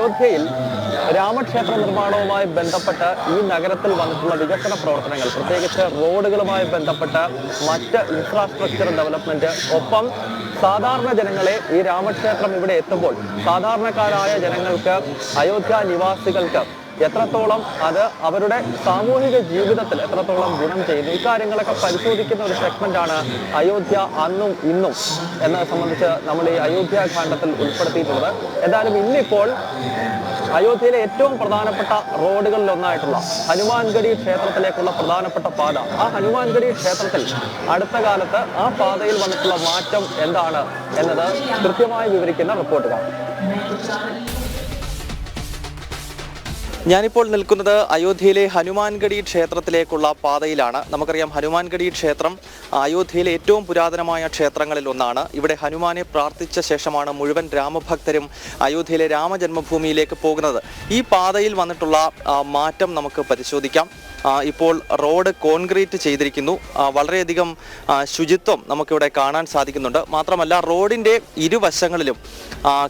അയോധ്യയിൽ രാമക്ഷേത്ര നിർമ്മാണവുമായി ബന്ധപ്പെട്ട് ഈ നഗരത്തിൽ വന്നിട്ടുള്ള വികസന പ്രവർത്തനങ്ങൾ പ്രത്യേകിച്ച് റോഡുകളുമായി ബന്ധപ്പെട്ട മറ്റ് ഇൻഫ്രാസ്ട്രക്ചർ ഡെവലപ്മെന്റ് ഒപ്പം സാധാരണ ജനങ്ങളെ ഈ രാമക്ഷേത്രം ഇവിടെ എത്തുമ്പോൾ സാധാരണക്കാരായ ജനങ്ങൾക്ക് അയോധ്യ നിവാസികൾക്ക് എത്രത്തോളം അത് അവരുടെ സാമൂഹിക ജീവിതത്തിൽ എത്രത്തോളം ഗുണം ചെയ്യുന്നു? ഇക്കാര്യങ്ങളൊക്കെ പരിശോധിക്കുന്ന ഒരു സെഗ്മെന്റ് ആണ് അയോധ്യ അന്നും ഇന്നും എന്നത് സംബന്ധിച്ച് നമ്മൾ ഈ അയോധ്യ കാണ്ഡത്തിൽ ഉൾപ്പെടുത്തിയിട്ടുള്ളത്. എന്തായാലും ഇന്നിപ്പോൾ അയോധ്യയിലെ ഏറ്റവും പ്രധാനപ്പെട്ട റോഡുകളിൽ ഒന്നായിട്ടുള്ള ഹനുമാൻഗഡി ക്ഷേത്രത്തിലേക്കുള്ള പ്രധാനപ്പെട്ട പാത. ആ ഹനുമാൻഗഡി ക്ഷേത്രത്തിൽ അടുത്ത കാലത്ത് ആ പാതയിൽ വന്നിട്ടുള്ള മാറ്റം എന്താണ് എന്നത് കൃത്യമായി വിവരിക്കുന്ന റിപ്പോർട്ടുകൾ ഞാനിപ്പോൾ നിൽക്കുന്നത് അയോധ്യയിലെ ഹനുമാൻഗഡി ക്ഷേത്രത്തിലേക്കുള്ള പാതയിലാണ്. നമുക്കറിയാം ഹനുമാൻഗഡി ക്ഷേത്രം അയോധ്യയിലെ ഏറ്റവും പുരാതനമായ ക്ഷേത്രങ്ങളിൽ ഒന്നാണ്. ഇവിടെ ഹനുമാനെ പ്രാർത്ഥിച്ച ശേഷമാണ് മുഴുവൻ രാമഭക്തരും അയോധ്യയിലെ രാമജന്മഭൂമിയിലേക്ക് പോകുന്നത്. ഈ പാതയിൽ വന്നിട്ടുള്ള മാറ്റം നമുക്ക് പരിശോധിക്കാം. ഇപ്പോൾ റോഡ് കോൺക്രീറ്റ് ചെയ്തിരിക്കുന്നു. വളരെയധികം ശുചിത്വം നമുക്കിവിടെ കാണാൻ സാധിക്കുന്നുണ്ട്. മാത്രമല്ല റോഡിന്റെ ഇരുവശങ്ങളിലും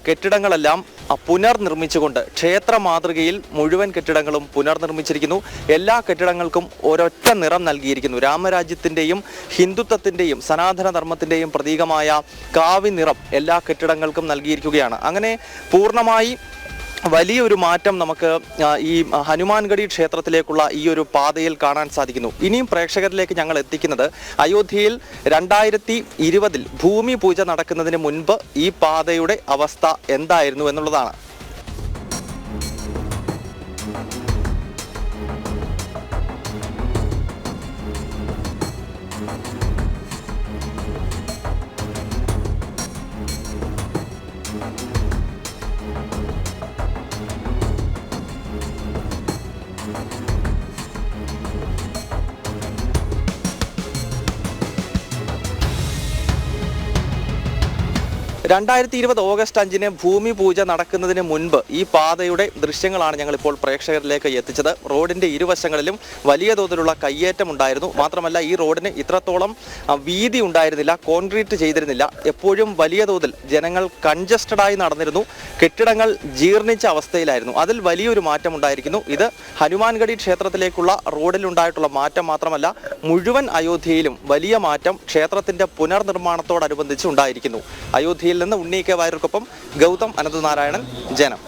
കെട്ടിടങ്ങളെല്ലാം പുനർനിർമ്മിച്ചുകൊണ്ട് ക്ഷേത്ര മാതൃകയിൽ മുഴുവൻ കെട്ടിടങ്ങളും പുനർനിർമ്മിച്ചിരിക്കുന്നു. എല്ലാ കെട്ടിടങ്ങൾക്കും ഒരൊറ്റ നിറം നൽകിയിരിക്കുന്നു. രാമരാജ്യത്തിന്റെയും ഹിന്ദുത്വത്തിന്റെയും സനാതന ധർമ്മത്തിന്റെയും പ്രതീകമായ കാവി നിറം എല്ലാ കെട്ടിടങ്ങൾക്കും നൽകിയിരിക്കുകയാണ്. അങ്ങനെ പൂർണമായി വലിയൊരു മാറ്റം നമുക്ക് ഈ ഹനുമാൻഗഡി ക്ഷേത്രത്തിലേക്കുള്ള ഈ ഒരു പാതയിൽ കാണാൻ സാധിക്കുന്നു. ഇനിയും പ്രേക്ഷകരിലേക്ക് ഞങ്ങൾ എത്തിക്കുന്നത് അയോധ്യയിൽ രണ്ടായിരത്തി ഇരുപതിൽ ഭൂമി പൂജ നടക്കുന്നതിന് മുൻപ് ഈ പാതയുടെ അവസ്ഥ എന്തായിരുന്നു എന്നുള്ളതാണ്. Thank you. രണ്ടായിരത്തി ഇരുപത് ഓഗസ്റ്റ് അഞ്ചിന് ഭൂമി പൂജ നടക്കുന്നതിന് മുൻപ് ഈ പാതയുടെ ദൃശ്യങ്ങളാണ് ഞങ്ങളിപ്പോൾ പ്രേക്ഷകരിലേക്ക് എത്തിച്ചത്. റോഡിന്റെ ഇരുവശങ്ങളിലും വലിയ തോതിലുള്ള കയ്യേറ്റം ഉണ്ടായിരുന്നു മാത്രമല്ല ഈ റോഡിന് ഇത്രത്തോളം വീതി ഉണ്ടായിരുന്നില്ല കോൺക്രീറ്റ് ചെയ്തിരുന്നില്ല. എപ്പോഴും വലിയ തോതിൽ ജനങ്ങൾ കൺജസ്റ്റഡായി നടന്നിരുന്നു. കെട്ടിടങ്ങൾ ജീർണിച്ച അവസ്ഥയിലായിരുന്നു. അതിൽ വലിയൊരു മാറ്റം ഉണ്ടായിരിക്കുന്നു ഇത് ഹനുമാൻഗഡി ക്ഷേത്രത്തിലേക്കുള്ള റോഡിലുണ്ടായിട്ടുള്ള മാറ്റം മാത്രമല്ല മുഴുവൻ അയോധ്യയിലും വലിയ മാറ്റം ക്ഷേത്രത്തിന്റെ പുനർനിർമ്മാണത്തോടനുബന്ധിച്ച് ഉണ്ടായിരിക്കുന്നു. അയോധ്യയിൽ നിന്ന് ഉണ്ണി കെ വാര്യർക്കൊപ്പം ഗൗതം അനന്തനാരായണൻ ജനം.